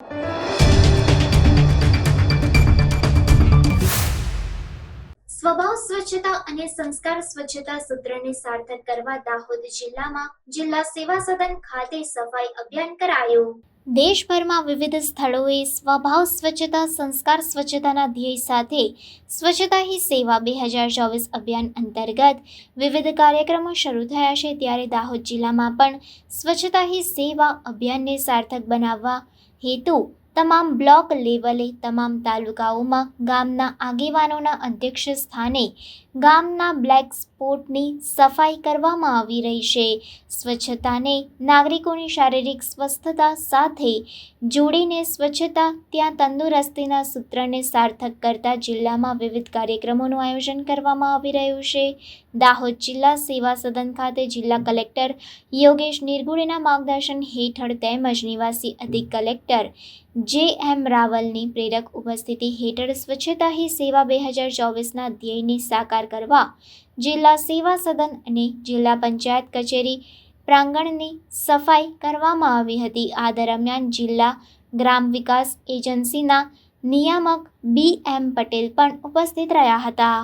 you સ્વભાવ સ્વચ્છતા અને સંસ્કાર સ્વચ્છતા સૂત્રને સાર્થક કરવા દાહોદ જિલ્લામાં જિલ્લા સેવા સદન ખાતે સફાઈ અભિયાન કરાયું. દેશભરમાં વિવિધ સ્થળોએ સ્વભાવ સ્વચ્છતા, સંસ્કાર સ્વચ્છતાના ધ્યેય સાથે સ્વચ્છતા હી સેવા બે હજાર ચોવીસ અભિયાન અંતર્ગત વિવિધ કાર્યક્રમો શરૂ થયા છે. ત્યારે દાહોદ જિલ્લામાં પણ સ્વચ્છતા હી સેવા અભિયાનને સાર્થક બનાવવા હેતુ તમામ બ્લોક લેવલે તમામ તાલુકાઓમાં ગામના આગેવાનોના અધ્યક્ષ સ્થાને ગામના બ્લેક સ્પોટની સફાઈ કરવામાં આવી રહી છે. સ્વચ્છતાને નાગરિકોની શારીરિક સ્વસ્થતા સાથે જોડીને સ્વચ્છતા, ત્યાં તંદુરસ્તીના સૂત્રને સાર્થક કરતા જિલ્લામાં વિવિધ કાર્યક્રમોનું આયોજન કરવામાં આવી રહ્યું છે. દાહોદ જિલ્લા સેવા સદન ખાતે જિલ્લા કલેક્ટર યોગેશ નિર્ગુડેના માર્ગદર્શન હેઠળ તેમજ નિવાસી અધિક કલેક્ટર જે એમ રાવલની પ્રેરક ઉપસ્થિતિ હેઠળ સ્વચ્છતા હી સેવા બે હજાર ચોવીસના ધ્યેયને સાકાર કરવા જિલ્લા સેવા સદન અને જિલ્લા પંચાયત કચેરી પ્રાંગણની સફાઈ કરવામાં આવી હતી. આ દરમિયાન જિલ્લા ગ્રામ વિકાસ એજન્સીના નિયામક બી એમ પટેલ પણ ઉપસ્થિત રહ્યા હતા.